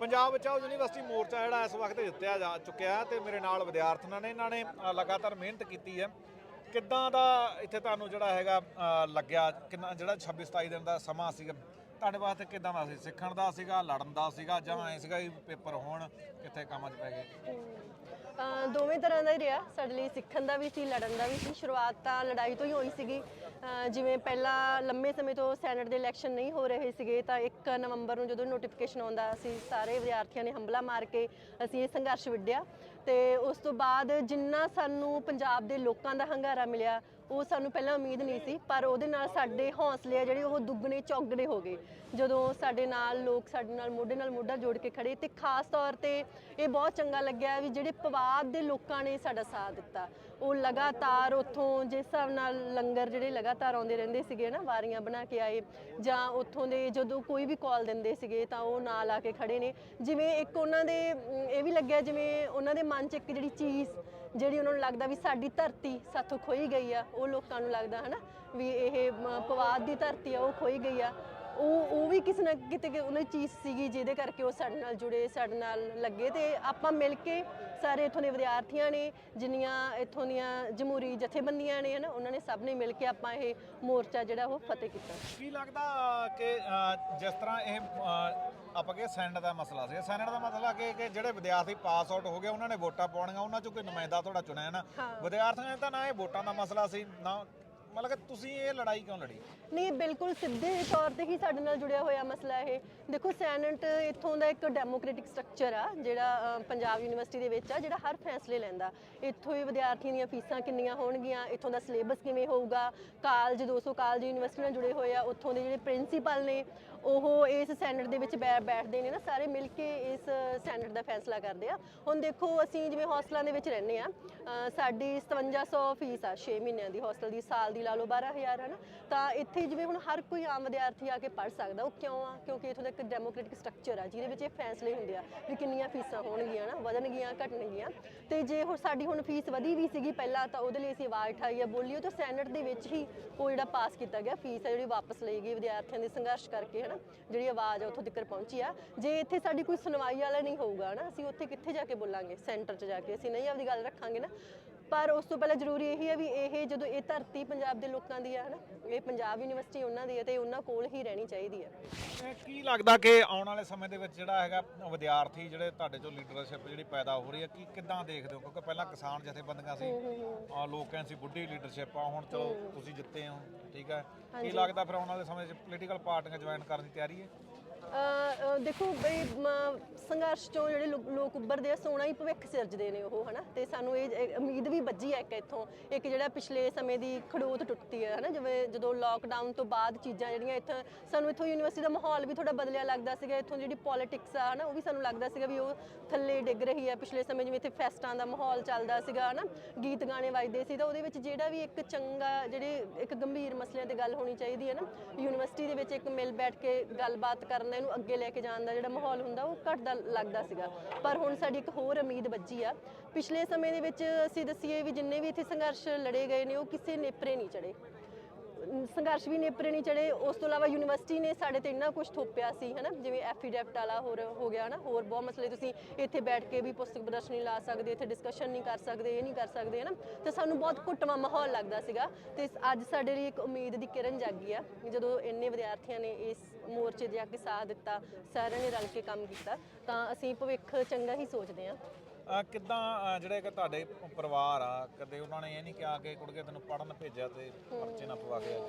ਪੰਜਾਬ ਬਚਾਓ ਯੂਨੀਵਰਸਿਟੀ ਮੋਰਚਾ ਜਿਹੜਾ ਇਸ ਵਕਤ ਜਿੱਤਿਆ ਜਾ ਚੁੱਕਿਆ ਹੈ ਤੇ ਮੇਰੇ ਨਾਲ ਵਿਦਿਆਰਥੀਆਂ ਨੇ, ਇਹਨਾਂ ਨੇ ਲਗਾਤਾਰ ਮਿਹਨਤ ਕੀਤੀ ਹੈ। ਕਿੱਦਾਂ ਦਾ ਇੱਥੇ ਤੁਹਾਨੂੰ ਜਿਹੜਾ ਹੈਗਾ ਲੱਗਿਆ? ਕਿੰਨਾ, ਜਿਹੜਾ 26 27 ਦਿਨ ਦਾ ਸਮਾਂ ਸੀਗਾ, ਤੁਹਾਡੇ ਵਾਸਤੇ ਕਿੱਦਾਂ ਦਾ ਸੀ? ਸਿੱਖਣ ਦਾ ਸੀਗਾ, ਲੜਨ ਦਾ ਸੀਗਾ ਜਾਂ ਐ ਸੀਗਾ ਵੀ ਪੇਪਰ ਹੋਣ, ਕਿੱਥੇ ਕੰਮਾਂ 'ਚ ਪੈ ਗਏ? ਅ, ਦੋਵੇਂ ਤਰ੍ਹਾਂ ਦਾ ਹੀ ਰਿਹਾ। ਸਾਡੇ ਲਈ ਸਿੱਖਣ ਦਾ ਵੀ ਸੀ ਲੜਨ ਦਾ ਵੀ ਸੀ। ਸ਼ੁਰੂਆਤ ਤਾਂ ਲੜਾਈ ਤੋਂ ਹੀ ਹੋਈ ਸੀਗੀ। ਅ, ਜਿਵੇਂ ਪਹਿਲਾਂ ਲੰਮੇ ਸਮੇਂ ਤੋਂ ਸੈਨੇਟ ਦੇ ਇਲੈਕਸ਼ਨ ਨਹੀਂ ਹੋ ਰਹੇ ਸੀਗੇ ਤਾਂ 1 ਨਵੰਬਰ ਨੂੰ ਜਦੋਂ ਨੋਟੀਫਿਕੇਸ਼ਨ ਆਉਂਦਾ ਅਸੀਂ ਸਾਰੇ ਵਿਦਿਆਰਥੀਆਂ ਨੇ ਹੰਬਲਾ ਮਾਰ ਕੇ ਅਸੀਂ ਇਹ ਸੰਘਰਸ਼ ਵਿੱਢਿਆ। ਤੇ ਉਸ ਤੋਂ ਬਾਅਦ ਜਿੰਨਾ ਸਾਨੂੰ ਪੰਜਾਬ ਦੇ ਲੋਕਾਂ ਦਾ ਹੰਗਾਰਾ ਮਿਲਿਆ ਉਹ ਸਾਨੂੰ ਪਹਿਲਾਂ ਉਮੀਦ ਨਹੀਂ ਸੀ, ਪਰ ਉਹਦੇ ਨਾਲ ਸਾਡੇ ਹੌਸਲੇ ਆ ਜਿਹੜੇ ਉਹ ਦੁੱਗਣੇ ਚੌਗਣੇ ਹੋ ਗਏ। ਜਦੋਂ ਸਾਡੇ ਨਾਲ ਲੋਕ ਸਾਡੇ ਨਾਲ ਮੋਢੇ ਨਾਲ ਮੋਢਾ ਜੋੜ ਕੇ ਖੜੇ ਤੇ ਖਾਸ ਤੌਰ ਤੇ ਇਹ ਬਹੁਤ ਚੰਗਾ ਲੱਗਿਆ ਵੀ ਜਿਹੜੇ ਪਵਾਦ ਦੇ ਲੋਕਾਂ ਨੇ ਸਾਡਾ ਸਾਥ ਦਿੱਤਾ। ਉਹ ਲਗਾਤਾਰ ਉੱਥੋਂ ਜਿਸ ਹਿਸਾਬ ਨਾਲ ਲੰਗਰ ਜਿਹੜੇ ਲਗਾਤਾਰ ਆਉਂਦੇ ਰਹਿੰਦੇ ਸੀਗੇ ਨਾ, ਵਾਰੀਆਂ ਬਣਾ ਕੇ ਆਏ ਜਾਂ ਉੱਥੋਂ ਦੇ ਜਦੋਂ ਕੋਈ ਵੀ ਕਾਲ ਦਿੰਦੇ ਸੀਗੇ ਤਾਂ ਉਹ ਨਾਲ ਆ ਕੇ ਖੜੇ ਨੇ। ਜਿਵੇਂ ਇੱਕ ਉਹਨਾਂ ਦੇ, ਇਹ ਵੀ ਲੱਗਿਆ ਜਿਵੇਂ ਉਹਨਾਂ ਦੇ ਮਨ 'ਚ ਇੱਕ ਜਿਹੜੀ ਚੀਜ਼ ਜਿਹੜੀ ਉਹਨਾਂ ਨੂੰ ਲੱਗਦਾ ਵੀ ਸਾਡੀ ਧਰਤੀ ਸਾਥੋਂ ਖੋਈ ਗਈ ਆ, ਉਹ ਲੋਕਾਂ ਨੂੰ ਲੱਗਦਾ ਹਨਾ, ਵੀ ਇਹ ਪਵਾਦ ਦੀ ਧਰਤੀ ਆ, ਉਹ ਖੋਈ ਗਈ ਆ। ਉਹ ਉਹ ਵੀ ਕਿਸੇ ਨਾ ਕਿਤੇ ਉਹਨਾਂ ਚੀਜ਼ ਸੀਗੀ ਜਿਹਦੇ ਕਰਕੇ ਉਹ ਸਾਡੇ ਨਾਲ ਜੁੜੇ, ਸਾਡੇ ਨਾਲ ਲੱਗੇ ਤੇ ਆਪਾਂ ਮਿਲ ਕੇ ਸਾਰੇ ਇੱਥੋਂ ਦੇ ਵਿਦਿਆਰਥੀਆਂ ਨੇ, ਜਿੰਨੀਆਂ ਇੱਥੋਂ ਦੀਆਂ ਜਮਹੂਰੀ ਜਥੇਬੰਦੀਆਂ ਨੇ ਹਨਾ, ਉਹਨਾਂ ਨੇ ਸਭ ਨੇ ਮਿਲ ਕੇ ਆਪਾਂ ਇਹ ਮੋਰਚਾ ਜਿਹੜਾ ਉਹ ਫਤਿਹ ਕੀਤਾ। ਕੀ ਲੱਗਦਾ ਕਿ ਜਿਸ ਤਰ੍ਹਾਂ ਇਹ ਆਪਾਂ ਕਿ ਸੈਨੇਟ ਦਾ ਮਸਲਾ ਸੀ ਸੈਨੇਟ ਦਾ ਮਸਲਾ ਕਿ ਕਿ ਜਿਹੜੇ ਵਿਦਿਆਰਥੀ ਪਾਸ ਆਊਟ ਹੋ ਗਏ ਉਹਨਾਂ ਨੇ ਵੋਟਾਂ ਪਾਉਣੀਆਂ ਉਹਨਾਂ ਚੋਂ ਕੋਈ ਨੁਮਾਇੰਦਾ ਤੁਹਾਡਾ ਚੁਣਿਆ ਨਾ। ਹਾਂ। ਵਿਦਿਆਰਥੀਆਂ ਦਾ ਨਾ ਇਹ ਵੋਟਾਂ ਦਾ ਮਸਲਾ ਸੀ ਨਾ ਮਤਲਬ ਕਿ ਤੁਸੀਂ ਇਹ ਲੜਾਈ ਕਿਉਂ ਲੜੀ? ਨਹੀਂ ਬਿਲਕੁਲ ਸਿੱਧੇ ਤੌਰ ਤੇ ਹੀ ਸਾਡੇ ਨਾਲ ਜੁੜਿਆ ਹੋਇਆ ਮਸਲਾ ਇਹ। ਦੇਖੋ ਸੈਨੇਟ ਇੱਥੋਂ ਦਾ ਇੱਕ ਡੈਮੋਕ੍ਰੈਟਿਕ ਸਟਰਕਚਰ ਆ ਜਿਹੜਾ ਪੰਜਾਬ ਯੂਨੀਵਰਸਿਟੀ ਦੇ ਵਿੱਚ ਆ ਜਿਹੜਾ ਹਰ ਫੈਸਲੇ ਲੈਂਦਾ। ਇੱਥੋਂ ਹੀ ਵਿਦਿਆਰਥੀਆਂ ਦੀਆਂ ਫੀਸਾਂ ਕਿੰਨੀਆਂ ਹੋਣਗੀਆਂ ਇੱਥੋਂ ਦਾ ਸਿਲੇਬਸ ਕਿਵੇਂ ਹੋਊਗਾ? ਕਾਲਜ 200 ਕਾਲਜ ਯੂਨੀਵਰਸਿਟੀ ਨਾਲ ਜੁੜੇ ਹੋਏ ਆ ਉੱਥੋਂ ਦੇ ਜਿਹੜੇ ਪ੍ਰਿੰਸੀਪਲ ਨੇ ਉਹ ਇਸ ਸੈਨੇਟ ਦੇ ਵਿੱਚ ਬੈ- ਬੈਠਦੇ ਨੇ ਨਾ ਸਾਰੇ ਮਿਲ ਕੇ ਇਸ ਸੈਨੇਟ ਦਾ ਫੈਸਲਾ ਕਰਦੇ ਆ। ਹੁਣ ਦੇਖੋ ਅਸੀਂ ਜਿਵੇਂ ਹੌਸਟਲਾਂ ਦੇ ਵਿੱਚ ਰਹਿੰਦੇ ਆ ਅ, ਸਾਡੀ 5700 ਫੀਸ ਆ 6 ਮਹੀਨਿਆਂ ਦੀ ਹੌਸਟਲ ਦੀ ਸਾਲ ਦੀ ਲਾ ਲਓ 12000 ਹੈ ਨਾ ਤਾਂ ਇੱਥੇ ਜਿਵੇਂ ਹੁਣ ਹਰ ਕੋਈ ਆਮ ਵਿਦਿਆਰਥੀ ਆ ਕੇ ਪੜ੍ਹ ਸਕਦਾ ਉਹ ਕਿਉਂ ਆ? ਕਿਉਂਕਿ ਇੱਥੋਂ ਦਾ ਇੱਕ ਡੈਮੋਕ੍ਰੈਟਿਕ ਸਟਰਕਚਰ ਆ ਜਿਹਦੇ ਵਿੱਚ ਇਹ ਫੈਸਲੇ ਹੁੰਦੇ ਆ ਵੀ ਕਿੰਨੀਆਂ ਫੀਸਾਂ ਹੋਣਗੀਆਂ ਨਾ ਵਧਣਗੀਆਂ ਘਟਣਗੀਆਂ। ਤੇ ਜੇ ਹੁਣ ਸਾਡੀ ਹੁਣ ਫੀਸ ਵਧੀ ਵੀ ਸੀਗੀ ਪਹਿਲਾਂ ਤਾਂ ਉਹਦੇ ਲਈ ਅਸੀਂ ਆਵਾਜ਼ ਉਠਾਈ ਆ ਬੋਲੀ ਉਹ ਤਾਂ ਸੈਨੇਟ ਦੇ ਵਿੱਚ ਹੀ ਉਹ ਜਿਹੜਾ ਪਾਸ ਕੀਤਾ ਗਿਆ ਫੀਸ ਆ ਜਿਹੜੀ ਵਾਪਸ ਲਈ ਗਈ ਵਿਦਿਆਰਥੀਆਂ ਦੇ ਸੰਘਰਸ਼ ਕਰਕੇ ਹਨਾ ਜਿਹੜੀ ਆਵਾਜ਼ ਆ ਉੱਥੋਂ ਤੱਕ ਪਹੁੰਚੀ ਆ। ਜੇ ਇੱਥੇ ਸਾਡੀ ਕੋਈ ਸੁਣਵਾਈ ਵਾਲਾ ਨਹੀਂ ਹੋਊਗਾ ਨਾ, ਅਸੀਂ ਉੱਥੇ ਕਿੱਥੇ ਜਾ ਕੇ ਬੋਲਾਂਗੇ? ਸੈਂਟਰ 'ਚ ਜਾ ਕੇ। ਅਸੀਂ ਨਹੀਂ ਆਪਦੀ ਗੱਲ ਰੱਖਾਂਗੇ ਨਾ। ਪਰ ਉਸ ਤੋਂ ਪਹਿਲਾਂ ਜ਼ਰੂਰੀ ਇਹੀ ਹੈ ਵੀ ਇਹ ਜਦੋਂ ਇਹ ਧਰਤੀ ਪੰਜਾਬ ਦੇ ਲੋਕਾਂ ਦੀ ਆ ਹਨਾ ਇਹ ਪੰਜਾਬ ਯੂਨੀਵਰਸਿਟੀ ਉਹਨਾਂ ਦੀ ਹੈ ਤੇ ਉਹਨਾਂ ਕੋਲ ਹੀ ਰਹਿਣੀ ਚਾਹੀਦੀ ਹੈ। ਕੀ ਲੱਗਦਾ ਕਿ ਆਉਣ ਵਾਲੇ ਸਮੇਂ ਦੇ ਵਿੱਚ ਜਿਹੜਾ ਹੈਗਾ ਵਿਦਿਆਰਥੀ ਜਿਹੜੇ ਤੁਹਾਡੇ ਚੋਂ ਲੀਡਰਸ਼ਿਪ ਜਿਹੜੀ ਪੈਦਾ ਹੋ ਰਹੀ ਹੈ ਕੀ ਕਿੱਦਾਂ ਦੇਖਦੇ ਹੋ? ਕਿਉਂਕਿ ਪਹਿਲਾਂ ਕਿਸਾਨ ਜਥੇਬੰਦੀਆਂ ਸੀ ਆ ਲੋਕ ਸੀ ਬੁੱਢੀ ਲੀਡਰਸ਼ਿਪ ਆ ਹੁਣ ਚਲੋ ਤੁਸੀਂ ਜਿੱਤੇ ਹੋ ਠੀਕ ਹੈ? ਕੀ ਲੱਗਦਾ ਫਿਰ ਆਉਣ ਵਾਲੇ ਸਮੇਂ 'ਚ ਪੋਲੀਟੀਕਲ ਪਾਰਟੀਆਂ ਜੁਆਇਨ ਕਰਨ ਦੀ ਤਿਆਰੀ ਹੈ? ਦੇਖੋ ਬਈ, ਮ- ਸੰਘਰਸ਼ ਚੋਂ ਜਿਹੜੇ ਲੋ- ਲੋਕ ਉੱਭਰਦੇ ਆ ਸੋਹਣਾ ਹੀ ਭਵਿੱਖ ਸਿਰਜਦੇ ਨੇ ਉਹ, ਹਨਾ? ਤੇ ਸਾਨੂੰ ਇਹ ਉਮੀਦ ਵੀ ਵੱਜੀ ਹੈ ਇੱਕ ਇੱਥੋਂ, ਇੱਕ ਜਿਹੜਾ ਪਿਛਲੇ ਸਮੇਂ ਦੀ ਖੜੋਤ ਟੁੱਟਦੀ ਹੈ ਹਨਾ? ਜਿਵੇਂ ਜਦੋਂ ਲਾਕਡਾਊਨ ਤੋਂ ਬਾਅਦ ਚੀਜ਼ਾਂ ਜਿਹੜੀਆਂ ਇੱਥੇ, ਸਾਨੂੰ ਇੱਥੋਂ ਯੂਨੀਵਰਸਿਟੀ ਦਾ ਮਾਹੌਲ ਵੀ ਥੋੜਾ ਬਦਲਿਆ ਲੱਗਦਾ ਸੀਗਾ, ਇੱਥੋਂ ਜਿਹੜੀ ਪੋਲਿਟਿਕਸ ਆ, ਹਨਾ? ਉਹ ਵੀ ਸਾਨੂੰ ਲੱਗਦਾ ਸੀਗਾ ਵੀ ਉਹ ਥੱਲੇ ਡਿੱਗ ਰਹੀ ਹੈ ਪਿਛਲੇ ਸਮੇਂ ਜਿਵੇਂ ਇੱਥੇ ਫੈਸਟਾਂ ਦਾ ਮਾਹੌਲ ਚੱਲਦਾ ਸੀਗਾ, ਹਨਾ? ਗੀਤ ਗਾਣੇ ਵੱਜਦੇ ਸੀ, ਤਾਂ ਉਹਦੇ ਵਿੱਚ ਜਿਹੜਾ ਵੀ ਇੱਕ ਚੰਗਾ, ਜਿਹੜੇ ਇੱਕ ਗੰਭੀਰ ਮਸਲਿਆਂ ਤੇ ਗੱਲ ਹੋਣੀ ਚਾਹੀਦੀ ਹੈ ਨਾ ਯੂਨੀਵਰਸਿਟੀ ਦੇ ਵਿੱਚ ਇੱਕ ਮਿਲ ਬੈਠ ਕੇ ਗੱਲਬਾਤ ਕਰਨ ਦਾ ਇਹਨੂੰ ਅੱਗੇ ਲੈ ਕੇ ਜਾਣ ਦਾ ਜਿਹੜਾ ਮਾਹੌਲ ਹੁੰਦਾ ਉਹ ਘਟਦਾ ਲੱਗਦਾ ਸੀਗਾ। ਪਰ ਹੁਣ ਸਾਡੀ ਇੱਕ ਹੋਰ ਉਮੀਦ ਵੱਜੀ ਆ। ਪਿਛਲੇ ਸਮੇਂ ਦੇ ਵਿੱਚ ਅਸੀਂ ਦੱਸੀਏ ਵੀ ਜਿੰਨੇ ਵੀ ਇੱਥੇ ਸੰਘਰਸ਼ ਲੜੇ ਗਏ ਨੇ, ਉਹ ਕਿਸੇ ਨੇਪਰੇ ਨਹੀਂ ਚੜੇ। ਸੰਘਰਸ਼ ਵੀ ਨੇਪਰੇ ਨਹੀਂ ਚੜੇ, ਉਸ ਤੋਂ ਇਲਾਵਾ ਯੂਨੀਵਰਸਿਟੀ ਨੇ ਸਾਡੇ ਤੇ ਇੰਨਾ ਕੁਝ ਥੋਪਿਆ ਸੀ, ਹਨਾ? ਜਿਵੇਂ ਐਫੀਡੈਫਟ ਵਾਲਾ ਹੋਰ ਹੋ ਗਿਆ, ਹਨਾ? ਹੋਰ ਬਹੁਤ ਮਸਲੇ ਤੁਸੀਂ ਇੱਥੇ ਬੈਠ ਕੇ ਵੀ ਪੁਸਤਕ ਪ੍ਰਦਰਸ਼ਨੀ ਲਾ ਸਕਦੇ, ਇੱਥੇ ਡਿਸਕਸ਼ਨ ਨਹੀਂ ਕਰ ਸਕਦੇ, ਇਹ ਨਹੀਂ ਕਰ ਸਕਦੇ, ਹਨਾ? ਤੇ ਸਾਨੂੰ ਬਹੁਤ ਘੁੱਟਵਾਂ ਮਾਹੌਲ ਲੱਗਦਾ ਸੀਗਾ ਤੇ ਅੱਜ ਸਾਡੇ ਲਈ ਇੱਕ ਉਮੀਦ ਦੀ ਕਿਰਨ ਜਾਗੀ ਆ, ਜਦੋਂ ਇੰਨੇ ਵਿਦਿਆਰਥੀਆਂ ਨੇ ਇਸ ਮੋਰਚੇ ਦੇ ਆ ਕੇ ਸਾਥ ਦਿੱਤਾ, ਸਾਰਿਆਂ ਨੇ ਰਲ ਕੇ ਕੰਮ ਕੀਤਾ, ਤਾਂ ਅਸੀਂ ਭਵਿੱਖ ਚੰਗਾ ਹੀ ਸੋਚਦੇ ਹਾਂ। ਕਿੱਦਾਂ ਜਿਹੜੇ ਕਿ ਤੁਹਾਡੇ ਪਰਿਵਾਰ ਆ, ਕਦੇ ਉਹਨਾਂ ਨੇ ਇਹ ਨਹੀਂ ਕਿਹਾ ਕਿ ਕੁੜਕੇ ਤੈਨੂੰ ਪੜਨ ਭੇਜਿਆ ਤੇ ਪਰਚੇ ਨਾ ਪਵਾ ਕੇ ਆ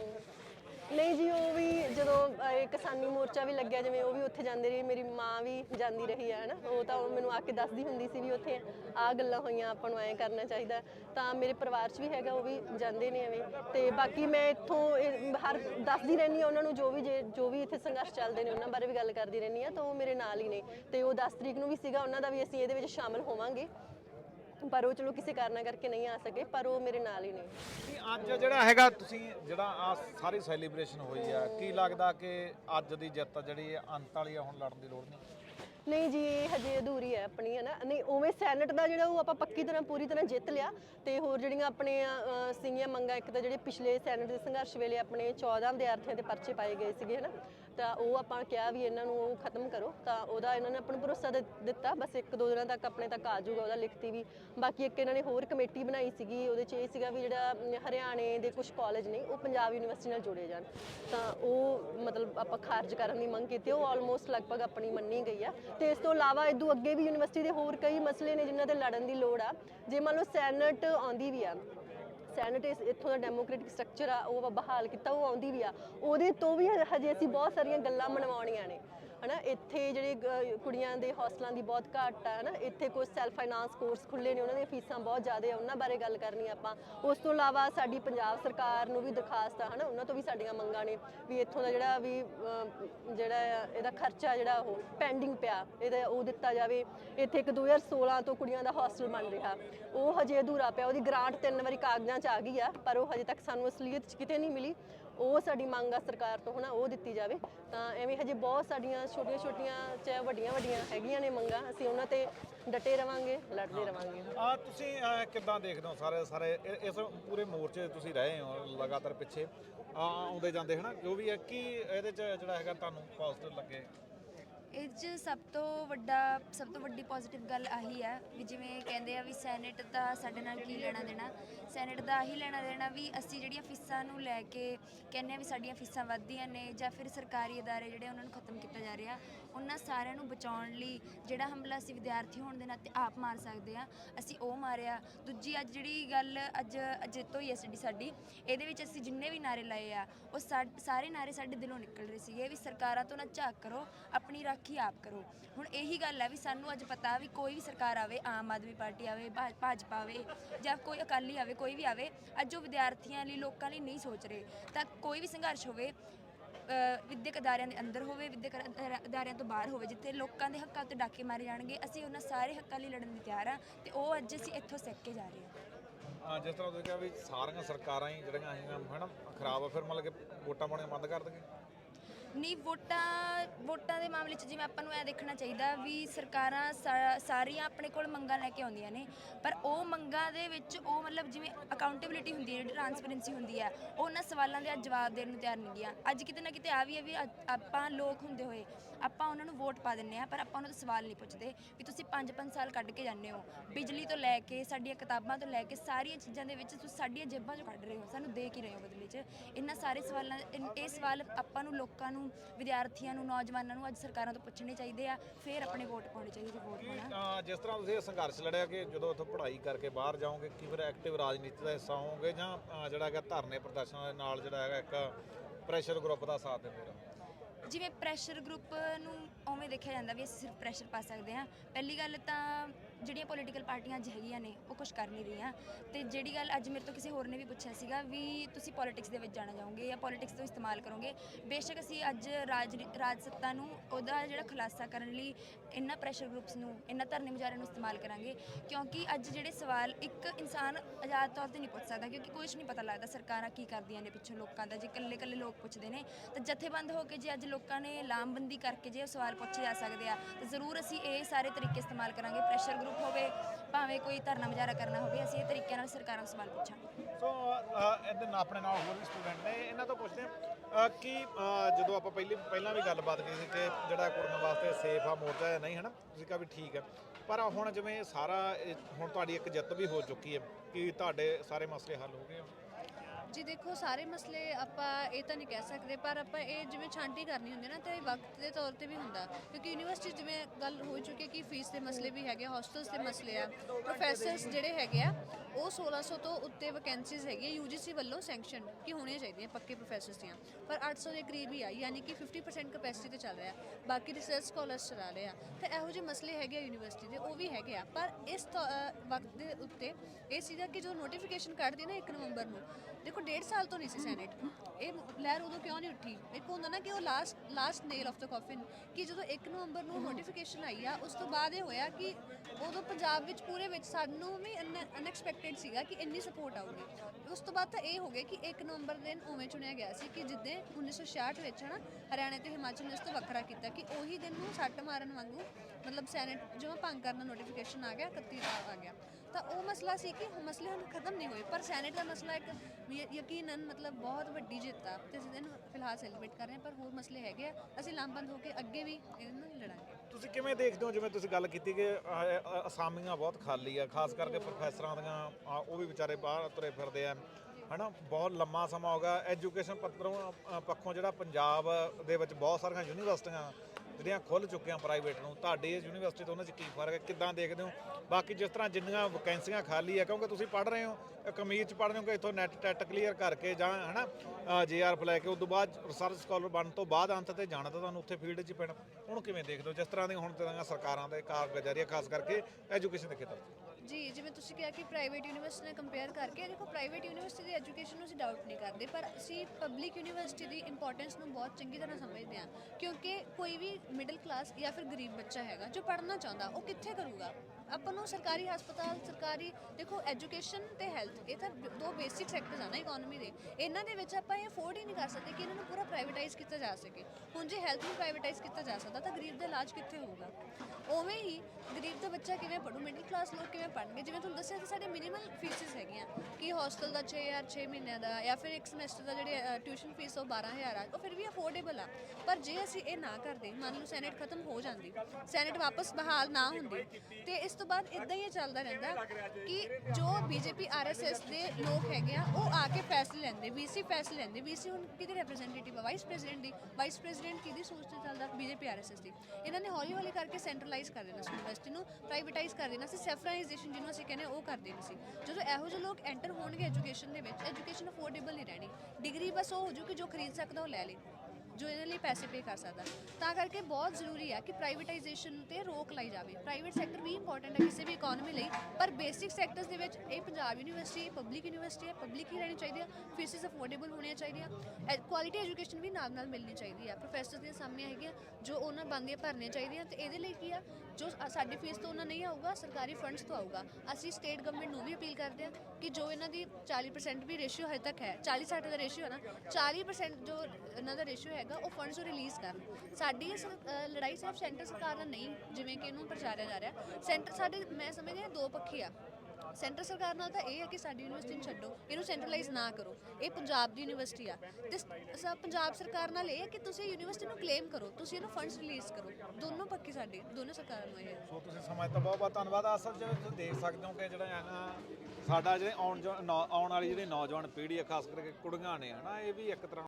ਨਹੀਂ ਜੀ ਉਹ ਵੀ ਜਦੋਂ ਅਹ, ਇਹ ਕਿਸਾਨੀ ਮੋਰਚਾ ਵੀ ਲੱਗਿਆ ਜਿਵੇਂ ਉਹ ਵੀ ਉੱਥੇ ਜਾਂਦੀ ਰਹੀ ਮੇਰੀ ਮਾਂ ਵੀ ਜਾਂਦੀ ਰਹੀ ਹੈ ਨਾ ਉਹ ਤਾਂ ਮੈਨੂੰ ਆ ਕੇ ਦੱਸਦੀ ਹੁੰਦੀ ਸੀ ਵੀ ਉੱਥੇ ਆ ਗੱਲਾਂ ਹੋਈਆਂ ਆਪਾਂ ਨੂੰ ਐਂ ਕਰਨਾ ਚਾਹੀਦਾ। ਤਾਂ ਮੇਰੇ ਪਰਿਵਾਰ 'ਚ ਵੀ ਹੈਗਾ ਉਹ ਵੀ ਜਾਂਦੇ ਨੇ ਐਵੇਂ। ਤੇ ਬਾਕੀ ਮੈਂ ਇੱਥੋਂ ਇਹ ਹਰ ਦੱਸਦੀ ਰਹਿੰਦੀ ਹਾਂ ਉਹਨਾਂ ਨੂੰ ਜੋ ਵੀ ਜੇ ਜੋ ਵੀ ਇੱਥੇ ਸੰਘਰਸ਼ ਚੱਲਦੇ ਨੇ ਉਹਨਾਂ ਬਾਰੇ ਵੀ ਗੱਲ ਕਰਦੀ ਰਹਿੰਦੀ ਹਾਂ ਤਾਂ ਉਹ ਮੇਰੇ ਨਾਲ ਹੀ ਨੇ। ਤੇ ਉਹ 10 ਤਰੀਕ ਨੂੰ ਵੀ ਸੀਗਾ ਉਹਨਾਂ ਦਾ ਵੀ ਅਸੀਂ ਇਹਦੇ ਵਿੱਚ ਸ਼ਾਮਲ ਹੋਵਾਂਗੇ। ਪਰ ਉਹ ਚਲੋ ਕਿਸੇ ਕਾਰਨਾਂ ਕਰਕੇ ਨਹੀਂ ਆ ਸਕੇ ਪਰ ਉਹ ਮੇਰੇ ਨਾਲ ਹੀ ਨੇ। ਕੀ ਅੱਜ ਜਿਹੜਾ ਹੈਗਾ ਤੁਸੀਂ ਜਿਹੜਾ ਆ ਸਾਰੀ ਸੈਲੀਬ੍ਰੇਸ਼ਨ ਹੋਈ ਆ ਕੀ ਲੱਗਦਾ ਕਿ ਅੱਜ ਦੀ ਜਿੱਤ ਜਿਹੜੀ ਹੈ ਅੰਤ ਵਾਲੀ ਆ ਹੁਣ ਲੜਨ ਦੀ ਲੋੜ ਨਹੀਂ? ਨਹੀਂ ਜੀ ਇਹ ਹਜੇ ਅਧੂਰੀ ਹੈ ਆਪਣੀ ਹੈ ਨਾ? ਨਹੀਂ ਉਵੇਂ ਸੈਨੇਟ ਦਾ ਜਿਹੜਾ ਉਹ ਆਪਾਂ ਪੱਕੀ ਤਰ੍ਹਾਂ ਪੂਰੀ ਤਰ੍ਹਾਂ ਜਿੱਤ ਲਿਆ ਤੇ ਹੋਰ ਜਿਹੜੀਆਂ ਆਪਣੇ ਅ, ਸੀਗੀਆਂ ਮੰਗਾਂ ਇੱਕ ਤਾਂ ਜਿਹੜੇ ਪਿਛਲੇ ਸੈਨੇਟ ਦੇ ਸੰਘਰਸ਼ ਵੇਲੇ ਆਪਣੇ 14 ਵਿਦਿਆਰਥੀਆਂ ਦੇ ਪਰਚੇ ਪਾਏ ਗਏ ਸੀਗੇ ਹੈ ਨਾ? ਤਾਂ ਉਹ ਆਪਾਂ ਕਿਹਾ ਵੀ ਇਹਨਾਂ ਨੂੰ ਉਹ ਖਤਮ ਕਰੋ, ਤਾਂ ਉਹਦਾ ਇਹਨਾਂ ਨੇ ਆਪਾਂ ਨੂੰ ਭਰੋਸਾ ਦਿੱਤਾ। ਬਸ ਇੱਕ ਦੋ ਦਿਨਾਂ ਤੱਕ ਆਪਣੇ ਤੱਕ ਆ ਜਾਊਗਾ ਉਹਦਾ ਲਿਖਤੀ ਵੀ। ਬਾਕੀ ਇੱਕ ਇਹਨਾਂ ਨੇ ਹੋਰ ਕਮੇਟੀ ਬਣਾਈ ਸੀਗੀ, ਉਹਦੇ 'ਚ ਇਹ ਸੀਗਾ ਵੀ ਜਿਹੜਾ ਹਰਿਆਣੇ ਦੇ ਕੁਝ ਕਾਲਜ ਨੇ, ਉਹ ਪੰਜਾਬ ਯੂਨੀਵਰਸਿਟੀ ਨਾਲ ਜੁੜੇ ਜਾਣ। ਤਾਂ ਉਹ ਮਤਲਬ ਆਪਾਂ ਖਾਰਜ ਕਰਨ ਦੀ ਮੰਗ ਕੀਤੀ, ਉਹ ਆਲਮੋਸਟ ਲਗਭਗ ਆਪਣੀ ਮੰਨੀ ਗਈ ਆ। ਤੇ ਇਸ ਤੋਂ ਇਲਾਵਾ ਇਦੋਂ ਅੱਗੇ ਵੀ ਯੂਨੀਵਰਸਿਟੀ ਦੇ ਹੋਰ ਕਈ ਮਸਲੇ ਨੇ ਜਿਨ੍ਹਾਂ ਤੇ ਲੜਨ ਦੀ ਲੋੜ ਆ। ਜੇ ਮੰਨ ਲਓ ਸੈਨੇਟ ਆਉਂਦੀ ਵੀ ਆ ਸੈਨੇਟ ਇਸ ਇੱਥੋਂ ਦਾ ਡੈਮੋਕ੍ਰੈਟਿਕ ਸਟਰਕਚਰ ਆ, ਉਹ ਬਹਾਲ ਕੀਤਾ, ਉਹ ਆਉਂਦੀ ਵੀ ਆ। ਉਹਦੇ ਤੋਂ ਵੀ ਹਜੇ ਅਸੀਂ ਬਹੁਤ ਸਾਰੀਆਂ ਗੱਲਾਂ ਮਨਵਾਉਣੀਆਂ ਨੇ। ਹਨਾ, ਇੱਥੇ ਜਿਹੜੇ ਕੁੜੀਆਂ ਦੇ ਹੌਸਲਾਂ ਦੀ ਬਹੁਤ ਘਾਟ ਆ, ਹਨਾ, ਇੱਥੇ ਕੁਝ ਸੈਲਫ ਫਾਈਨਾਂਸ ਕੋਰਸ ਖੁੱਲੇ ਨੇ, ਉਹਨਾਂ ਦੀਆਂ ਫੀਸਾਂ ਬਹੁਤ ਜ਼ਿਆਦਾ ਆ, ਉਹਨਾਂ ਬਾਰੇ ਗੱਲ ਕਰਨੀ ਆਪਾਂ। ਉਸ ਤੋਂ ਇਲਾਵਾ ਸਾਡੀ ਪੰਜਾਬ ਸਰਕਾਰ ਨੂੰ ਵੀ ਦਰਖਾਸਤ ਆ, ਹਨਾ, ਉਹਨਾਂ ਤੋਂ ਵੀ ਸਾਡੀਆਂ ਮੰਗਾਂ ਨੇ, ਵੀ ਇੱਥੋਂ ਦਾ ਜਿਹੜਾ ਵੀ ਜਿਹੜਾ ਇਹਦਾ ਖਰਚਾ ਜਿਹੜਾ ਉਹ ਪੈਂਡਿੰਗ ਪਿਆ, ਇਹਦਾ ਉਹ ਦਿੱਤਾ ਜਾਵੇ। ਇੱਥੇ ਇੱਕ 2016 ਤੋਂ ਕੁੜੀਆਂ ਦਾ ਹੌਸਟਲ ਬਣ ਰਿਹਾ। ਉਹ ਹਜੇ ਅਧੂਰਾ ਪਿਆ, ਉਹਦੀ ਗ੍ਰਾਂਟ ਤਿੰਨ ਵਾਰੀ ਕਾਗਜ਼ਾਂ 'ਚ ਆ ਗਈ ਆ, ਪਰ ਉਹ ਹਜੇ ਤੱਕ ਸਾਨੂੰ ਅਸਲੀਅਤ 'ਚ ਕਿਤੇ ਨਹੀਂ ਮਿਲੀ। ਉਹ ਸਾਡੀ ਮੰਗ ਆ ਸਰਕਾਰ ਤੋਂ ਹਨਾ ਉਹ ਦਿੱਤੀ ਜਾਵੇ। ਤਾਂ ਐਵੇਂ ਹਜੇ ਬਹੁਤ ਸਾਡੀਆਂ ਛੋਟੀਆਂ ਛੋਟੀਆਂ ਚਾਹੇ ਵੱਡੀਆਂ ਵੱਡੀਆਂ ਹੈਗੀਆਂ ਨੇ ਮੰਗਾਂ ਅਸੀਂ ਉਹਨਾਂ ਤੇ ਡਟੇ ਰਵਾਂਗੇ ਲੜਦੇ ਰਵਾਂਗੇ। ਆ ਤੁਸੀਂ ਅਹ, ਕਿੱਦਾਂ ਦੇਖਦੇ ਹੋ ਸਾਰੇ ਸਾਰੇ ਇ- ਇਸ ਪੂਰੇ ਮੋਰਚੇ 'ਚ ਤੁਸੀਂ ਰਹੇ ਹੋ ਲਗਾਤਾਰ ਪਿੱਛੇ ਆ ਆਉਂਦੇ ਜਾਂਦੇ ਹਨਾ ਜੋ ਵੀ ਹੈ ਕੀ ਇਹਦੇ 'ਚ ਜਿਹੜਾ ਹੈਗਾ ਤੁਹਾਨੂੰ ਪੋਜ਼ਿਟਿਵ ਲੱਗੇ? ਇਹ 'ਚ ਸਭ ਤੋਂ ਵੱਡਾ, ਸਭ ਤੋਂ ਵੱਡੀ ਪੋਜ਼ਿਟਿਵ ਗੱਲ ਆਹੀ ਆ ਵੀ ਜਿਵੇਂ ਕਹਿੰਦੇ ਆ ਵੀ ਸੈਨੇਟ ਦਾ ਸਾਡੇ ਨਾਲ ਕੀ ਲੈਣਾ ਦੇਣਾ। ਸੈਨੇਟ ਦਾ ਆਹੀ ਲੈਣਾ ਦੇਣਾ ਵੀ ਅਸੀਂ ਜਿਹੜੀਆਂ ਫੀਸਾਂ ਨੂੰ ਲੈ ਕੇ ਕਹਿੰਦੇ ਆ ਵੀ ਸਾਡੀਆਂ ਫੀਸਾਂ ਵੱਧਦੀਆਂ ਨੇ ਜਾਂ ਫਿਰ ਸਰਕਾਰੀ ਅਦਾਰੇ ਜਿਹੜੇ ਉਹਨਾਂ ਨੂੰ ਖਤਮ ਕੀਤਾ ਜਾ ਰਿਹਾ, ਉਹਨਾਂ ਸਾਰਿਆਂ ਨੂੰ ਬਚਾਉਣ ਲਈ ਜਿਹੜਾ ਹਮਲਾ ਅਸੀਂ ਵਿਦਿਆਰਥੀ ਹੋਣ ਦੇ ਨਾਤੇ ਆਪ ਮਾਰ ਸਕਦੇ ਆ, ਅਸੀਂ ਉਹ ਮਾਰਿਆ। ਦੂਜੀ ਅੱਜ ਜਿਹੜੀ ਗੱਲ ਅੱਜ ਜਿੱਤ ਹੋਈ ਹੈ ਸਾਡੀ ਸਾਡੀ, ਇਹਦੇ ਵਿੱਚ ਅਸੀਂ ਜਿੰਨੇ ਵੀ ਨਾਰੇ ਲਾਏ ਆ, ਉਹ ਸਾ- ਸਾਰੇ ਨਾਰੇ ਸਾਡੇ ਦਿਲੋਂ ਨਿਕਲ ਰਹੇ ਸੀਗੇ ਵੀ ਸਰਕਾਰਾਂ ਤੋਂ ਨਾ ਝਾਕ ਕਰੋ, ਆਪਣੀ ਰਾਖੀ ਆਪ ਕਰੋ? ਹੁਣ ਇਹੀ ਗੱਲ ਹੈ ਵੀ ਸਾਨੂੰ ਅੱਜ ਪਤਾ ਵੀ ਕੋਈ ਵੀ ਸਰਕਾਰ ਆਵੇ ਆਮ ਆਦਮੀ ਪਾਰਟੀ ਆਵੇ ਭਾ- ਭਾਜਪਾ ਆਵੇ ਜਾਂ ਕੋਈ ਅਕਾਲੀ ਆਵੇ ਕੋਈ ਵੀ ਆਵੇ ਅੱਜ ਉਹ ਵਿਦਿਆਰਥੀਆਂ ਲਈ ਲੋਕਾਂ ਲਈ ਨਹੀਂ ਸੋਚ ਰਹੇ। ਤਾਂ ਕੋਈ ਵੀ ਸੰਘਰਸ਼ ਹੋਵੇ ਅ, ਵਿਦਿਅਕ ਅਦਾਰਿਆਂ ਦੇ ਅੰਦਰ ਹੋਵੇ ਵਿਦਿਅਕ ਅਦਾਰਾ- ਅਦਾਰਿਆਂ ਤੋਂ ਬਾਹਰ ਹੋਵੇ ਜਿੱਥੇ ਲੋਕਾਂ ਦੇ ਹੱਕਾਂ ਉੱਤੇ ਡਾਕੇ ਮਾਰੇ ਜਾਣਗੇ ਅਸੀਂ ਉਹਨਾਂ ਸਾਰੇ ਹੱਕਾਂ ਲਈ ਲੜਨ ਲਈ ਤਿਆਰ ਆ ਤੇ ਉਹ ਅੱਜ ਅਸੀਂ ਇੱਥੋਂ ਸਿੱਖ ਕੇ ਜਾ ਰਹੇ ਹਾਂ। ਅਹ, ਜਿਸ ਤਰ੍ਹਾਂ ਤੁਸੀਂ ਕਿਹਾ ਵੀ ਸਾਰੀਆਂ ਸਰਕਾਰਾਂ ਹੀ ਜਿਹੜੀਆਂ ਹੈਗੀਆਂ ਹਨਾ ਖਰਾਬ ਆ ਫਿਰ ਮਤਲਬ ਕਿ ਵੋਟਾਂ ਪਾਉਣੀਆਂ ਬੰਦ ਕਰ ਦੇਣਗੇ ਨਹੀਂ, ਵੋਟਾਂ ਵੋਟਾਂ ਦੇ ਮਾਮਲੇ 'ਚ ਜਿਵੇਂ ਆਪਾਂ ਨੂੰ ਇਹ ਦੇਖਣਾ ਚਾਹੀਦਾ ਵੀ ਸਰਕਾਰਾਂ ਸਾ- ਸਾਰੀਆਂ ਆਪਣੇ ਕੋਲ ਮੰਗਾਂ ਲੈ ਕੇ ਆਉਂਦੀਆਂ ਨੇ, ਪਰ ਉਹ ਮੰਗਾਂ ਦੇ ਵਿੱਚ ਉਹ ਮਤਲਬ ਜਿਵੇਂ ਅਕਾਊਂਟੇਬਿਲਿਟੀ ਹੁੰਦੀ ਹੈ ਟਰਾਂਸਪੇਰੈਂਸੀ ਹੁੰਦੀ ਹੈ, ਉਹ ਉਹਨਾਂ ਸਵਾਲਾਂ ਦੇ ਅੱਜ ਜਵਾਬ ਦੇਣ ਨੂੰ ਤਿਆਰ ਨਹੀਂ ਗਿਆ ਅੱਜ ਕਿਤੇ ਨਾ ਕਿਤੇ ਆ ਵੀ ਹੈ ਵੀ ਅੱਜ ਆਪਾਂ ਲੋਕ ਹੁੰਦੇ ਹੋਏ ਆਪਾਂ ਉਹਨਾਂ ਨੂੰ ਵੋਟ ਪਾ ਦਿੰਨੇ ਆ ਪਰ ਆਪਾਂ ਉਹਨਾਂ ਤੋਂ ਸਵਾਲ ਨਹੀਂ ਪੁੱਛਦੇ ਵੀ ਤੁਸੀਂ 5-5 ਸਾਲ ਕੱਢ ਕੇ ਜਾਂਦੇ ਹੋ, ਬਿਜਲੀ ਤੋਂ ਲੈ ਕੇ, ਸਾਡੀਆਂ ਕਿਤਾਬਾਂ ਤੋਂ ਲੈ ਕੇ, ਸਾਰੀਆਂ ਚੀਜ਼ਾਂ ਦੇ ਵਿੱਚ ਤੁਸੀਂ ਸਾਡੀਆਂ ਜੇਬਾਂ 'ਚੋਂ ਕੱਢ ਰਹੇ ਹੋ, ਸਾਨੂੰ ਦੇ ਕੀ ਰਹੇ ਹੋ ਬਦਲੇ 'ਚ। ਇਹਨਾਂ ਸਾਰੇ ਸਵਾਲਾਂ, ਇਨ- ਇਹ ਸਵਾਲ ਆਪਾਂ ਨੂੰ ਲੋਕਾਂ ਨੂੰ ਵਿਦਿਆਰਥੀਆਂ ਨੂੰ ਨੌਜਵਾਨਾਂ ਨੂੰ ਅੱਜ ਸਰਕਾਰਾਂ ਤੋਂ ਪੁੱਛਣੇ ਚਾਹੀਦੇ ਆ ਫਿਰ ਆਪਣੇ ਵੋਟ ਪਾਉਣੀ ਚਾਹੀਦੀ ਵੋਟ ਪਾਉਣਾ। ਅਹ, ਜਿਸ ਤਰ੍ਹਾਂ ਤੁਸੀਂ ਇਹ ਸੰਘਰਸ਼ ਲੜਿਆ ਕਿ ਜਦੋਂ ਉੱਥੋਂ ਪੜ੍ਹਾਈ ਕਰਕੇ ਬਾਹਰ ਜਾਓਗੇ ਕੀ ਫਿਰ ਐਕਟਿਵ ਰਾਜਨੀਤੀ ਦਾ ਹਿੱਸਾ ਹੋਵੋਗੇ ਜਾਂ ਅਹ, ਜਿਹੜਾ ਹੈਗਾ ਧਰਨੇ ਪ੍ਰਦਰਸ਼ਨਾਂ ਦੇ ਨਾਲ ਜਿਹੜਾ ਹੈਗਾ ਇੱਕ ਪ੍ਰੈਸ਼ਰ ਗਰੁੱਪ ਦਾ ਸਾਥ ਦਿੰਦੇ ਰਹੋ? ਜਿਵੇਂ ਪ੍ਰੈਸ਼ਰ ਗਰੁੱਪ ਨੂੰ ਉਵੇਂ ਦੇਖਿਆ ਜਾਂਦਾ ਵੀ ਅਸੀਂ ਸਿਰਫ ਪ੍ਰੈਸ਼ਰ ਪਾ ਸਕਦੇ ਹਾਂ। ਪਹਿਲੀ ਗੱਲ ਤਾਂ ਜਿਹੜੀਆਂ ਪੋਲੀਟੀਕਲ ਪਾਰਟੀਆਂ ਅੱਜ ਹੈਗੀਆਂ ਨੇ, ਉਹ ਕੁਝ ਕਰ ਨਹੀਂ ਰਹੀਆਂ। ਤੇ ਜਿਹੜੀ ਗੱਲ ਅੱਜ ਮੇਰੇ ਤੋਂ ਕਿਸੇ ਹੋਰ ਨੇ ਵੀ ਪੁੱਛਿਆ ਸੀਗਾ ਵੀ ਤੁਸੀਂ ਪੋਲਿਟਿਕਸ ਦੇ ਵਿੱਚ ਜਾਣਾ ਚਾਹੋਗੇ ਜਾਂ ਪੋਲਿਟਿਕਸ ਤੋਂ ਇਸਤੇਮਾਲ ਕਰੋਗੇ, ਬੇਸ਼ੱਕ ਅਸੀਂ ਅੱਜ ਰਾਜ ਰਾਜ ਸੱਤਾ ਨੂੰ ਉਹਦਾ ਜਿਹੜਾ ਖੁਲਾਸਾ ਕਰਨ ਲਈ ਇਹਨਾਂ ਪ੍ਰੈਸ਼ਰ ਗਰੁੱਪਸ ਨੂੰ ਇਹਨਾਂ ਧਰਨੇ ਮੁਜ਼ਾਹਰੇ ਨੂੰ ਇਸਤੇਮਾਲ ਕਰਾਂਗੇ, ਕਿਉਂਕਿ ਅੱਜ ਜਿਹੜੇ ਸਵਾਲ ਇੱਕ ਇਨਸਾਨ ਆਜ਼ਾਦ ਤੌਰ ਤੇ ਨਹੀਂ ਪੁੱਛ ਸਕਦਾ, ਕਿਉਂਕਿ ਕੁਝ ਨਹੀਂ ਪਤਾ ਲੱਗਦਾ ਸਰਕਾਰਾਂ ਕੀ ਕਰਦੀਆਂ ਨੇ ਪਿੱਛੋਂ ਲੋਕਾਂ ਦਾ, ਜੇ ਇਕੱਲੇ ਇਕੱਲੇ ਲੋਕ ਪੁੱਛਦੇ ਨੇ, ਤਾਂ ਜਥੇਬੰਦ ਹੋ ਕੇ ਜੇ ਅੱਜ ਲੋਕਾਂ ਨੇ ਲਾਮਬੰਦੀ ਕਰਕੇ ਜੇ ਉਹ ਸਵਾਲ ਪੁੱਛੇ ਜਾ ਸਕਦੇ ਆ, ਤਾਂ ਜ਼ਰੂਰ ਅਸੀਂ ਇਹ ਸਾਰੇ ਤਰੀਕੇ ਇਸਤੇਮਾਲ ਕਰਾਂਗੇ ਪ੍ਰੈਸ਼ਰ ਗਰੁੱਪ ਹੋਵੇ ਭਾਵੇਂ ਕੋਈ ਧਰਨਾ ਮੁਜ਼ਾਹਰਾ ਕਰਨਾ ਹੋਵੇ ਅਸੀਂ ਇਹ ਤਰੀਕਿਆਂ ਨਾਲ ਸਰਕਾਰਾਂ ਨੂੰ ਸਵਾਲ ਪੁੱਛਾਂਗੇ। ਸੋ ਅਹ, ਇਹਦੇ ਨਾਲ ਆਪਣੇ ਨਾਲ ਹੋਰ ਵੀ ਸਟੂਡੈਂਟ ਨੇ ਇਹਨਾਂ ਤੋਂ ਪੁੱਛਦੇ ਹਾਂ ਅਹ, ਕਿ ਅਹ, ਜਦੋਂ ਆਪਾਂ ਪਹਿਲੀ ਪਹਿਲਾਂ ਵੀ ਗੱਲਬਾਤ ਕੀਤੀ ਸੀ ਕਿ ਜਿਹੜਾ ਕੁੜੀਆਂ ਵਾਸਤੇ ਸੇਫ ਆ ਮੋਰਚਾ ਜਾਂ ਨਹੀਂ ਹਨਾ? ਤੁਸੀਂ ਕਿਹਾ ਵੀ ਠੀਕ ਹੈ। ਪਰ ਹੁਣ ਜਿਵੇਂ ਸਾਰਾ ਇਹ ਹੁਣ ਤੁਹਾਡੀ ਇੱਕ ਜਿੱਤ ਵੀ ਹੋ ਚੁੱਕੀ ਹੈ ਕਿ ਤੁਹਾਡੇ ਸਾਰੇ ਮਸਲੇ ਹੱਲ ਹੋ ਗਏ ਆ। ਜੀ ਦੇਖੋ ਸਾਰੇ ਮਸਲੇ ਆਪਾਂ ਇਹ ਤਾਂ ਨਹੀਂ ਕਹਿ ਸਕਦੇ ਪਰ ਆਪਾਂ ਇਹ ਜਿਵੇਂ ਛਾਂਟੀ ਕਰਨੀ ਹੁੰਦੀ ਨਾ ਤੇ ਇਹ ਵਕਤ ਦੇ ਤੌਰ ਤੇ ਵੀ ਹੁੰਦਾ। ਕਿਉਂਕਿ ਯੂਨੀਵਰਸਿਟੀ ਜਿਵੇਂ ਗੱਲ ਹੋ ਚੁੱਕੀ ਹੈ ਕਿ ਫੀਸ ਦੇ ਮਸਲੇ ਵੀ ਹੈਗੇ ਹੋਸਟਲਸ ਦੇ ਮਸਲੇ ਆ ਪ੍ਰੋਫੈਸਰਸ ਜਿਹੜੇ ਹੈਗੇ ਆ ਉਹ 1600 ਤੋਂ ਉੱਤੇ ਵੈਕੈਂਸੀਜ਼ ਹੈਗੀਆਂ ਯੂਜੀਸੀ ਵੱਲੋਂ ਸੈਂਕਸ਼ਨ ਕਿ ਹੋਣੀਆਂ ਚਾਹੀਦੀਆਂ ਪੱਕੇ ਪ੍ਰੋਫੈਸਰਸ ਦੀਆਂ। ਪਰ 800 ਦੇ ਕਰੀਬ ਹੀ ਆ ਯਾਨੀ ਕਿ 50% ਕਪੈਸਿਟੀ ਤੇ ਚੱਲ ਰਿਹਾ। ਬਾਕੀ ਰਿਸਰਚ ਸਕਾਲਰਸ ਚਲਾ ਰਹੇ ਆ। ਤੇ ਇਹੋ ਜਿਹੇ ਮਸਲੇ ਹੈਗੇ ਆ ਯੂਨੀਵਰਸਿਟੀ ਦੇ ਉਹ ਵੀ ਹੈਗੇ ਆ। ਪਰ ਇਸ ਤੋਂ, ਵਕਤ ਦੇ ਉੱਤੇ ਇਹ ਸੀਗਾ ਕਿ ਜੋ ਨੋਟੀਫਿਕੇਸ਼ਨ ਕੱਢਦੀ ਨਾ 1 ਨਵੰਬਰ ਨੂੰ ਦੇਖੋ, ਡੇਢ ਸਾਲ ਤੋਂ ਨਹੀਂ ਸੀ ਸੈਨੇਟ। ਇਹ ਲਹਿਰ ਉਦੋਂ ਕਿਉਂ ਨਹੀਂ ਉੱਠੀ? ਇੱਕ ਹੁੰਦਾ ਨਾ ਕਿ ਉਹ last last nail of the coffin ਕਿ ਜਦੋਂ 1 ਨਵੰਬਰ ਨੂੰ ਨੋਟੀਫਿਕੇਸ਼ਨ ਆਈ ਆ, ਉਸ ਤੋਂ ਬਾਅਦ ਇਹ ਹੋਇਆ ਕਿ ਉਦੋਂ ਪੰਜਾਬ ਵਿੱਚ ਪੂਰੇ ਵਿੱਚ ਸਾਨੂੰ ਵੀ ਅਨਐਕਸਪੈਕਟਡ ਸੀਗਾ ਕਿ ਇੰਨੀ ਸਪੋਰਟ ਆਊਗੀ। ਉਸ ਤੋਂ ਬਾਅਦ ਤਾਂ ਇਹ ਹੋ ਗਿਆ ਕਿ 1 ਨਵੰਬਰ ਦਿਨ ਉਵੇਂ ਚੁਣਿਆ ਗਿਆ ਸੀ ਕਿ ਜਿੱਦੇ 1966 ਵਿੱਚ, ਹਨਾ, ਹਰਿਆਣਾ ਤੇ ਹਿਮਾਚਲ ਨੇ ਇਸ ਤੋਂ ਵੱਖਰਾ ਕੀਤਾ ਕਿ ਉਹੀ ਦਿਨ ਨੂੰ ਸੱਟ ਮਾਰਨ ਵਾਂਗੂ ਮਤਲਬ ਸੈਨੇਟ ਜਿਵੇਂ ਭੰਗ ਕਰਨ ਦਾ ਨੋਟੀਫਿਕੇਸ਼ਨ ਆ ਗਿਆ 31 ਦਾ ਆ ਗਿਆ। ਤਾਂ ਉਹ ਮਸਲਾ ਸੀ ਕਿ ਉਹ ਮਸਲੇ ਹੁਣ ਖਤਮ ਨਹੀਂ ਹੋਏ ਪਰ ਸੈਨੇਟ ਦਾ ਮਸਲਾ ਇੱਕ ਵੀ ਯਕੀਨਨ ਮਤਲਬ ਬਹੁਤ ਵੱਡੀ ਜਿੱਤ ਆ ਤੇ ਅਸੀਂ ਇਹਨੂੰ ਫਿਲਹਾਲ ਸੈਲੀਬ੍ਰੇਟ ਕਰ ਰਹੇ ਹਾਂ ਪਰ ਹੋਰ ਮਸਲੇ ਹੈਗੇ ਆ ਅਸੀਂ ਲਾਮਬੰਦ ਹੋ ਕੇ ਅੱਗੇ ਵੀ ਇਹਨਾਂ ਨੂੰ ਲੜਾਂਗੇ। ਤੁਸੀਂ ਕਿਵੇਂ ਦੇਖਦੇ ਹੋ ਜਿਵੇਂ ਤੁਸੀਂ ਗੱਲ ਕੀਤੀ ਕਿ ਅਹ, ਅਹ, ਅਸਾਮੀਆਂ ਬਹੁਤ ਖਾਲੀ ਆ ਖਾਸ ਕਰਕੇ ਪ੍ਰੋਫੈਸਰਾਂ ਦੀਆਂ ਆ, ਉਹ ਵੀ ਵਿਚਾਰੇ ਬਾਹਰ ਤੁਰੇ ਫਿਰਦੇ ਆ ਹਨਾ? ਬਹੁਤ ਲੰਮਾ ਸਮਾਂ ਹੋ ਗਿਆ ਐਜੂਕੇਸ਼ਨ ਪੱਧਰੋਂ ਅ, ਪੱਖੋਂ ਜਿਹੜਾ ਪੰਜਾਬ ਦੇ ਵਿੱਚ ਬਹੁਤ ਸਾਰੀਆਂ ਯੂਨੀਵਰਸਿਟੀਆਂ ਜਿਹੜੀਆਂ ਖੁੱਲ ਚੁੱਕੀਆਂ ਪ੍ਰਾਈਵੇਟ ਨੂੰ। ਤੁਹਾਡੇ ਯੂਨੀਵਰਸਿਟੀ ਤੋਂ ਉਹਨਾਂ 'ਚ ਕੀ ਫ਼ਰਕ ਹੈ? ਕਿੱਦਾਂ ਦੇਖਦੇ ਹੋ? ਬਾਕੀ ਜਿਸ ਤਰ੍ਹਾਂ ਜਿੰਨੀਆਂ ਵੈਕੈਂਸੀਆਂ ਖਾਲੀ ਹੈ ਕਿਉਂਕਿ ਤੁਸੀਂ ਪੜ੍ਹ ਰਹੇ ਹੋ ਕਮੀਜ਼ 'ਚ ਪੜ੍ਹ ਰਹੇ ਹੋ ਕਿ ਇੱਥੋਂ ਨੈਟ ਟੈਟ ਕਲੀਅਰ ਕਰਕੇ ਜਾਂ ਹਨਾ ਜੇਆਰਐਫ ਲੈ ਕੇ ਉਸ ਤੋਂ ਬਾਅਦ ਰਿਸਰਚ ਸਕਾਲਰ ਬਣਨ ਤੋਂ ਬਾਅਦ ਅੰਤ ਤੇ ਜਾਣਾ ਤਾਂ ਤੁਹਾਨੂੰ ਉੱਥੇ ਫੀਲਡ 'ਚ ਪੈਣਾ। ਹੁਣ ਕਿਵੇਂ ਦੇਖਦੇ ਹੋ? ਜਿਸ ਤਰ੍ਹਾਂ ਦੀਆਂ ਹੁਣ ਤਰ੍ਹਾਂ ਸਰਕਾਰਾਂ ਦੇ ਕਾਰਗੁਜ਼ਾਰੀ ਆ, ਖਾਸ ਕਰਕੇ ਐਜੂਕੇਸ਼ਨ ਦੇ ਖੇਤਰ 'ਚ। ਜੀ, ਜਿਵੇਂ ਤੁਸੀਂ ਕਿਹਾ ਕਿ ਪ੍ਰਾਈਵੇਟ ਯੂਨੀਵਰਸਿਟੀ ਨਾਲ ਕੰਪੇਅਰ ਕਰਕੇ, ਦੇਖੋ ਪ੍ਰਾਈਵੇਟ ਯੂਨੀਵਰਸਿਟੀ ਦੀ ਐਜੂਕੇਸ਼ਨ ਨੂੰ ਅਸੀਂ ਡਾਊਟ ਨਹੀਂ ਕਰਦੇ, ਪਰ ਅਸੀਂ ਪਬਲਿਕ ਯੂਨੀਵਰਸਿਟੀ ਦੀ ਇੰਪੋਰਟੈਂਸ ਨੂੰ ਬਹੁਤ ਚੰਗੀ ਤਰ੍ਹਾਂ ਸਮਝਦੇ ਹਾਂ, ਕਿਉਂਕਿ ਕੋਈ ਵੀ ਮਿਡਲ ਕਲਾਸ ਜਾਂ ਫਿਰ ਗਰੀਬ ਬੱਚਾ ਹੈਗਾ ਜੋ ਪੜ੍ਹਨਾ ਚਾਹੁੰਦਾ, ਉਹ ਕਿੱਥੇ ਕਰੂਗਾ? ਆਪਾਂ ਨੂੰ ਸਰਕਾਰੀ ਹਸਪਤਾਲ, ਸਰਕਾਰੀ, ਦੇਖੋ ਐਜੂਕੇਸ਼ਨ ਤੇ ਹੈਲਥ ਇਹ ਤਾਂ ਦੋ ਬੇਸਿਕ ਸੈਕਟਰਸ ਆ ਨਾ ਇਕਨੋਮੀ ਦੇ। ਇਹਨਾਂ ਦੇ ਵਿੱਚ ਆਪਾਂ ਇਹ ਅਫੋਰਡ ਹੀ ਨਹੀਂ ਕਰ ਸਕਦੇ ਕਿ ਇਹਨਾਂ ਨੂੰ ਪੂਰਾ ਪ੍ਰਾਈਵੇਟਾਈਜ਼ ਕੀਤਾ ਜਾ ਸਕੇ। ਹੁਣ ਜੇ ਹੈਲਥ ਨੂੰ ਪ੍ਰਾਈਵੇਟਾਈਜ਼ ਕੀਤਾ ਜਾ ਸਕਦਾ, ਤਾਂ ਗਰੀਬ ਦਾ ਇਲਾਜ ਕਿੱਥੇ ਹੋਊਗਾ? ਉਵੇਂ ਹੀ ਗਰੀਬ ਦਾ ਬੱਚਾ ਕਿਵੇਂ ਪੜੂ ਮਿਡਲ ਕਲਾਸ ਲੋਕ ਕਿਵੇਂ ਪੜਨਗੇ ਜਿਵੇਂ ਤੁਹਾਨੂੰ ਦੱਸਿਆ ਕਿ ਸਾਡੇ ਮਿਨੀਮਲ ਫੀਸਿਸ ਹੈਗੀਆਂ। ਕਿ ਹੋਸਟਲ ਦਾ 6000 6 ਮਹੀਨਿਆਂ ਦਾ ਜਾਂ ਫਿਰ ਇੱਕ ਸਮੈਸਟਰ ਦਾ ਜਿਹੜੇ ਟਿਊਸ਼ਨ ਫੀਸ ਉਹ 12000 ਆ, ਉਹ ਫਿਰ ਵੀ ਅਫੋਰਡੇਬਲ ਆ। ਪਰ ਜੇ ਅਸੀਂ ਇਹ ਨਾ ਕਰਦੇ, ਮੰਨ ਲਓ ਸੈਨੇਟ ਖਤਮ ਹੋ ਜਾਂਦੀ ਸੈਨੇਟ ਵਾਪਸ ਬਹਾਲ ਨਾ ਹੁੰਦੀ, ਤੇ ਇਸ ਤੋਂ ਬਾਅਦ ਇਦਾਂ ਹੀ ਚੱਲਦਾ ਰਹਿੰਦਾ ਕਿ ਜੋ ਬੀਜੇਪੀ, ਆਰਐਸਐਸ ਦੇ ਲੋਕ ਹੈਗੇ ਆ, ਉਹ ਆ ਕੇ ਫੈਸਲੇ ਲੈਂਦੇ, ਵੀਸੀ ਫੈਸਲੇ ਲੈਂਦੇ। ਵੀਸੀ ਹੁਣ ਕਿਹਦੀ ਰਿਪਰੈਜ਼ੈਂਟੇਟਿਵ ਆ? ਵਾਈਸ ਪ੍ਰੈਜ਼ੀਡੈਂਟ ਦੀ। ਵਾਈਸ ਪ੍ਰੈਜ਼ੀਡੈਂਟ ਕਿਹਦੀ ਸੋਚ ਤੇ ਚੱਲਦਾ? ਬੀਜੇਪੀ, ਆਰਐਸਐਸ ਦੀ। ਇਹਨਾਂ ਨੇ ਹੌਲੀ ਹੌਲੀ ਕਰਕੇ ਸੈਂਟਰਲਾਈਜ਼ ਕਰ ਦੇਣਾ ਸੀ। ਯੂਨੀਵਰਸਿਟੀ ਨੂੰ ਪ੍ਰਾਈਵੇਟਾਈਜ਼ ਕਰ ਦੇਣਾ ਸੀ। ਸੈਫਰਾਈਜੇਸ਼ਨ ਜਿਹਨੂੰ ਅਸੀਂ ਕਹਿੰਦੇ ਉਹ ਕਰ ਦੇਣੀ ਸੀ। ਜਦੋਂ ਇਹੋ ਜਿਹੇ ਲੋਕ ਐਂਟਰ ਹੋਣਗੇ ਐਜੂਕੇਸ਼ਨ ਦੇ ਵਿੱਚ ਐਜੂਕੇਸ਼ਨ ਅਫੋਰਡੇਬਲ ਨਹੀਂ ਰਹਿਣੀ। ਡਿਗਰੀ ਬਸ ਉਹ ਹੋ ਜੂ ਕਿ ਜੋ ਖਰੀਦ ਸਕਦਾ ਉਹ ਲੈ ਲੇ। ਜੋ ਇਹਨਾਂ ਲਈ ਪੈਸੇ ਪੇ ਕਰ ਸਕਦਾ। ਤਾਂ ਕਰਕੇ ਬਹੁਤ ਜ਼ਰੂਰੀ ਹੈ ਕਿ ਪ੍ਰਾਈਵੇਟਾਈਜੇਸ਼ਨ ਤੇ ਰੋਕ ਲਾਈ ਜਾਵੇ। ਪ੍ਰਾਈਵੇਟ ਸੈਕਟਰ ਵੀ ਇੰਪੋਰਟੈਂਟ ਹੈ ਕਿਸੇ ਵੀ ਇਕਨੋਮੀ ਲਈ, ਪਰ ਬੇਸਿਕ ਸੈਕਟਰਸ ਦੇ ਵਿੱਚ ਇਹ ਪੰਜਾਬ ਯੂਨੀਵਰਸਿਟੀ ਪਬਲਿਕ ਯੂਨੀਵਰਸਿਟੀ ਹੈ ਪਬਲਿਕ ਹੀ ਰਹਿਣੀ ਚਾਹੀਦੀ ਹੈ ਫੀਸਿਸ ਅਫੋਰਡੇਬਲ ਹੋਣੀਆਂ ਚਾਹੀਦੀਆਂ ਕੁਆਲਿਟੀ ਐਜੂਕੇਸ਼ਨ ਵੀ ਨਾਲ ਨਾਲ ਮਿਲਣੀ ਚਾਹੀਦੀ ਹੈ। ਪ੍ਰੋਫੈਸਰ ਦੀਆਂ ਸਾਹਮਣੇ ਹੈਗੀਆਂ ਜੋ ਉਹਨਾਂ ਬੰਦੀਆਂ ਭਰਨੀਆਂ ਚਾਹੀਦੀਆਂ ਤੇ ਇਹਦੇ ਲਈ ਕੀ ਆ, ਜੋ ਸਾਡੀ ਫੀਸ ਤੋਂ ਉਹਨਾਂ ਨਹੀਂ ਆਊਗਾ, ਸਰਕਾਰੀ ਫੰਡਸ ਤੋਂ ਆਊਗਾ। ਅਸੀਂ ਸਟੇਟ ਗਵਰਨਮੈਂਟ ਨੂੰ ਵੀ ਅਪੀਲ ਕਰਦੇ ਹਾਂ ਕਿ ਜੋ ਇਹਨਾਂ ਦੀ 40% ਵੀ ਰੇਸ਼ੀਓ ਹਜੇ ਤੱਕ ਹੈ 40 60 ਦਾ ਰੇਸ਼ੀਓ ਹੈ ਨਾ 40% ਜੋ ਇਹਨਾਂ ਦਾ ਰੇਸ਼ੀਓ ਹੈਗਾ ਉਹ ਫੰਡਸ ਰਿਲੀਜ਼ ਕਰਨ। ਸਾਡੀ ਇਹ ਲੜਾਈ ਸਿਰਫ ਸੈਂਟਰ ਸਰਕਾਰ ਨਾਲ ਨਹੀਂ, ਜਿਵੇਂ ਕਿ ਇਹਨੂੰ ਪ੍ਰਚਾਰਿਆ ਜਾ ਰਿਹਾ। ਸੈਂਟਰ ਸਾਡੇ, ਮੈਂ ਸਮਝਦੀ ਹਾਂ ਦੋ ਪੱਖੀ ਆ। ਸੈਂਟਰ ਸਰਕਾਰ ਨਾਲ ਤਾਂ ਇਹ ਹੈ ਕਿ ਸਾਡੀ ਯੂਨੀਵਰਸਿਟੀ ਨੂੰ ਛੱਡੋ, ਇਹਨੂੰ ਸੈਂਟਰਲਾਈਜ਼ ਨਾ ਕਰੋ। ਇਹ ਪੰਜਾਬ ਦੀ ਯੂਨੀਵਰਸਿਟੀ ਆ। ਤੇ ਪੰਜਾਬ ਸਰਕਾਰ ਨਾਲ ਇਹ ਹੈ ਕਿ ਤੁਸੀਂ ਯੂਨੀਵਰਸਿਟੀ ਨੂੰ ਕਲੇਮ ਕਰੋ, ਤੁਸੀਂ ਇਹਨੂੰ ਫੰਡਸ ਰਿਲੀਜ਼ ਕਰੋ। ਦੋਨੋਂ ਪੱਖੀ ਸਾਡੀ, ਦੋਨੋਂ ਸਰਕਾਰਾਂ ਨੂੰ ਇਹ ਸੋ ਤੁਸੀਂ ਸਮਾਂ ਦਿੱਤਾ ਬਹੁਤ ਬਹੁਤ ਧੰਨਵਾਦ। ਅਸਲ ਚ ਤੁਸੀਂ ਦੇਖ ਸਕਦੇ ਹੋ ਕਿ ਜਿਹੜਾ ਹੈਗਾ ਸਾਡਾ ਜਿਹੜੇ ਆਉਣ ਆਉਣ ਵਾਲੀ ਜਿਹੜੀ ਨੌਜਵਾਨ ਪੀੜ੍ਹੀ ਆ, ਖਾਸ ਕਰਕੇ ਕੁੜੀਆਂ ਨੇ, ਹਨਾ, ਇਹ ਵੀ ਇੱਕ ਤਰ੍ਹਾਂ